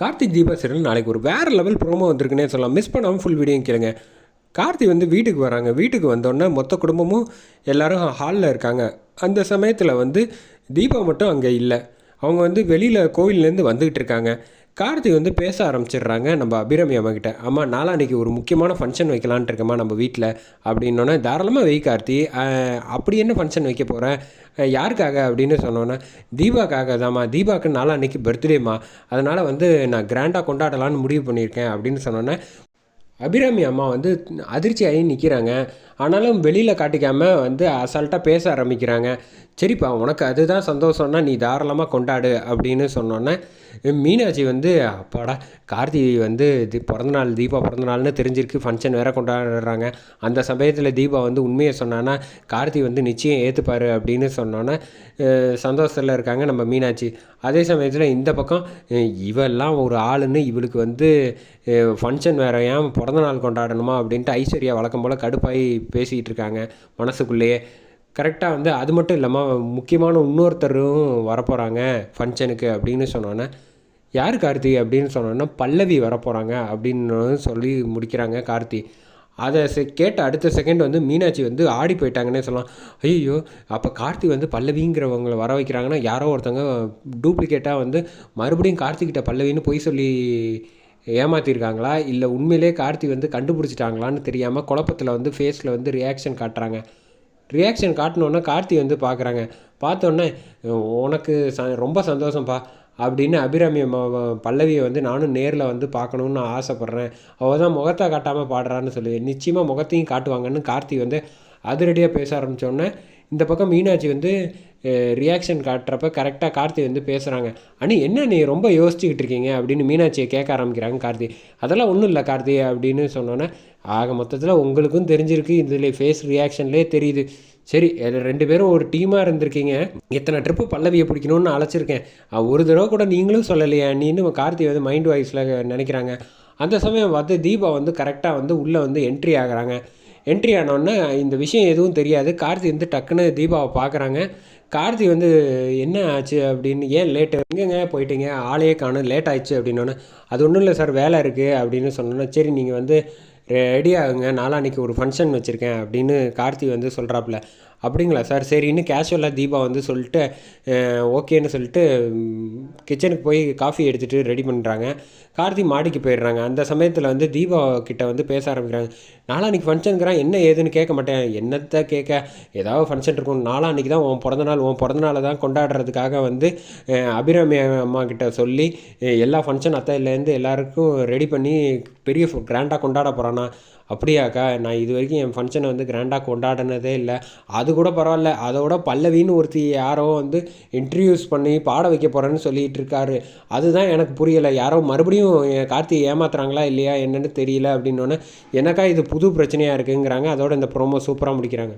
Karthik Deepa serial நாளைக்கு ஒரு வேறு லெவல் ப்ரோமோ வந்திருக்குன்னே சொல்லலாம். மிஸ் பண்ணாமல் ஃபுல் வீடியோ கேளுங்க. கார்த்தி வந்து வீட்டுக்கு வராங்க. வீட்டுக்கு வந்தோடனே மொத்த குடும்பமும் எல்லோரும் ஹாலில் இருக்காங்க. அந்த சமயத்தில் வந்து தீபா மட்டும் அங்கே இல்லை. அவங்க வந்து வெளியில் கோவில்லேருந்து வந்துக்கிட்டு இருக்காங்க. கார்த்திக் வந்து பேச ஆரம்பிச்சிடுறாங்க. நம்ம அபிராமி அம்மாக்கிட்ட அம்மா நாளான்னைக்கு ஒரு முக்கியமான ஃபங்க்ஷன் வைக்கலான்ட்டு இருக்கேம்மா நம்ம வீட்டில் அப்படின்னோடனே தாராளமாக வெய் கார்த்தி அப்படி என்ன ஃபங்க்ஷன் வைக்க போகிறேன் யாருக்காக? அப்படின்னு சொன்னோன்னே தீபாக்காக தாம்மா தீபாவுக்கு நாளான்னைக்கு பர்த்டேம்மா அதனால் வந்து நான் கிராண்டாக கொண்டாடலான்னு முடிவு பண்ணியிருக்கேன் அப்படின்னு சொன்னோன்னே அபிராமி அம்மா வந்து அதிர்ச்சி ஆகி நிற்கிறாங்க ஆனாலும் வெளியில் காட்டிக்காமல் வந்து அசால்ட்டாக பேச ஆரம்பிக்கிறாங்க. சரிப்பா உனக்கு அதுதான் சந்தோஷம்னா நீ தாராளமாக கொண்டாடு அப்படின்னு சொன்னோன்னே மீனாட்சி வந்து அப்பாடா கார்த்தி வந்து தி பிறந்தநாள் தீபா பிறந்தநாள்னு தெரிஞ்சிருக்கு. ஃபங்க்ஷன் வேறு கொண்டாடுறாங்க. அந்த சமயத்தில் தீபா வந்து உண்மையை சொன்னான்னா கார்த்தி வந்து நிச்சயம் ஏற்றுப்பார் அப்படின்னு சொன்னோன்னே சந்தோஷத்தில் இருக்காங்க நம்ம மீனாட்சி. அதே சமயத்தில் இந்த பக்கம் இவெல்லாம் ஒரு ஆளுன்னு இவளுக்கு வந்து ஃபங்க்ஷன் வேறு ஏன் பிறந்தநாள் கொண்டாடணுமா அப்படின்ட்டு ஐஸ்வர்யா வழக்கம் போல் கடுப்பாகி பேசிக்கிட்டு இருக்காங்க மனசுக்குள்ளேயே. கரெக்டாக வந்து அது மட்டும் இல்லாமல் முக்கியமான இன்னொருத்தரும் வரப்போகிறாங்க ஃபங்க்ஷனுக்கு அப்படின்னு சொன்னோன்னே யார் கார்த்தி? அப்படின்னு சொன்னோன்னா பல்லவி வரப்போகிறாங்க அப்படின்னு சொல்லி முடிக்கிறாங்க கார்த்தி. அதை செ கேட்ட அடுத்த செகண்ட் வந்து மீனாட்சி வந்து ஆடி போயிட்டாங்கன்னே சொல்லலாம். ஐயோ அப்போ கார்த்தி வந்து பல்லவிங்கிறவங்கள வர வைக்கிறாங்கன்னா யாரோ ஒருத்தவங்க டூப்ளிகேட்டாக வந்து மறுபடியும் கார்த்திகிட்ட பல்லவின்னு பொய் சொல்லி ஏமாற்றிருக்காங்களா இல்லை உண்மையிலே கார்த்தி வந்து கண்டுபிடிச்சிட்டாங்களான்னு தெரியாமல் குழப்பத்தில் வந்து ஃபேஸில் வந்து ரியாக்ஷன் காட்டுறாங்க. ரியாக்ஷன் காட்டினோன்னே கார்த்தி வந்து பார்க்குறாங்க பார்த்தோன்னே உனக்கு ச ரொம்ப சந்தோஷம்ப்பா அப்படின்னு அபிராமி பல்லவியை வந்து நானும் நேரில் வந்து பார்க்கணுன்னு ஆசைப்பட்றேன். அவள் தான் முகத்தை காட்டாமல் பாடுறான்னு சொல்லி நிச்சயமாக முகத்தையும் காட்டுவாங்கன்னு கார்த்தி வந்து அதிரடியாக பேச ஆரம்பித்தோடனே இந்த பக்கம் மீனாட்சி வந்து ரியாக்ஷன் காட்டுறப்ப கரெக்டாக கார்த்தி வந்து பேசுகிறாங்க அண்ணி என்ன நீ ரொம்ப யோசிச்சுக்கிட்டு இருக்கீங்க? அப்படின்னு மீனாட்சியை கேட்க ஆரம்பிக்கிறாங்க கார்த்தி. அதெல்லாம் ஒன்றும் இல்லை கார்த்தி அப்படின்னு சொன்னோன்னே ஆக மொத்தத்தில் உங்களுக்கும் தெரிஞ்சிருக்கு. இதில் ஃபேஸ் ரியாக்ஷன்லேயே தெரியுது. சரி ரெண்டு பேரும் ஒரு டீமாக இருந்திருக்கீங்க. எத்தனை ட்ரிப்பு பல்லவியை பிடிக்கணும்னு அழைச்சிருக்கேன். ஒரு தடவை கூட நீங்களும் சொல்லலையா நீன்னு கார்த்தி வந்து மைண்ட் வாய்ஸில் நினைக்கிறாங்க. அந்த சமயம் பார்த்து தீபா வந்து கரெக்டாக வந்து உள்ளே வந்து என்ட்ரி ஆகுறாங்க. என்ட்ரி ஆனோடனே இந்த விஷயம் எதுவும் தெரியாது. கார்த்தி வந்து டக்குன்னு தீபாவை பார்க்குறாங்க. கார்த்தி வந்து என்ன ஆச்சு? அப்படின்னு ஏன் லேட்டு எங்கேங்க போயிட்டீங்க? ஆளையே காணும். லேட் ஆயிடுச்சு. அப்படின்னோடனே அது ஒன்றும் இல்லை சார். வேலை இருக்குது அப்படின்னு சொன்னோன்னே சரி நீங்கள் வந்து ரெடி ஆகுங்க. நாளான்னைக்கு ஒரு ஃபங்க்ஷன் வச்சுருக்கேன் அப்படின்னு கார்த்தி வந்து சொல்கிறாப்புல அப்படிங்களா சார் சரின்னு கேஷுவலாக தீபா வந்து சொல்லிட்டு ஓகேன்னு சொல்லிட்டு கிச்சனுக்கு போய் காஃபி எடுத்துகிட்டு ரெடி பண்ணுறாங்க கார்த்தி மாடிக்கு போயிடுறாங்க. அந்த சமயத்தில் வந்து தீபா கிட்ட வந்து பேச ஆரம்பிக்கிறாங்க. நாளான்னைக்கு ஃபங்க்ஷனுக்குறான் என்ன ஏதுன்னு கேட்க மாட்டேன். என்னத்தை கேட்க? ஏதாவது ஃபங்க்ஷன் இருக்கும் நாளான்னைக்கு தான் உன் பிறந்தநாள் உன் பிறந்தநாளை தான் கொண்டாடுறதுக்காக வந்து அபிராமி அம்மா கிட்ட சொல்லி எல்லா ஃபங்க்ஷன் அத்தையிலேருந்து எல்லாருக்கும் ரெடி பண்ணி பெரிய கிராண்டாக கொண்டாட போகிறான் அப்படியாக்கா நான் இது வரைக்கும் என் ஃபங்க்ஷனை வந்து கிராண்டாக கொண்டாடினதே இல்லை. அது கூட பரவாயில்ல. அதோட பல்லவின்னு ஒருத்தி யாரோ வந்து இன்ட்ரடியூஸ் பண்ணி பாட வைக்க போகிறேன்னு சொல்லிட்டு இருக்காரு. அதுதான் எனக்கு புரியலை. யாரோ மறுபடியும் என் கார்த்தியை ஏமாத்துறாங்களா இல்லையா? என்னன்னு தெரியல. அப்படின்னோடனே எனக்கா இது புது பிரச்சனையாக இருக்குங்கிறாங்க. அதோட இந்த ப்ரோமோ சூப்பராக முடிக்கிறாங்க.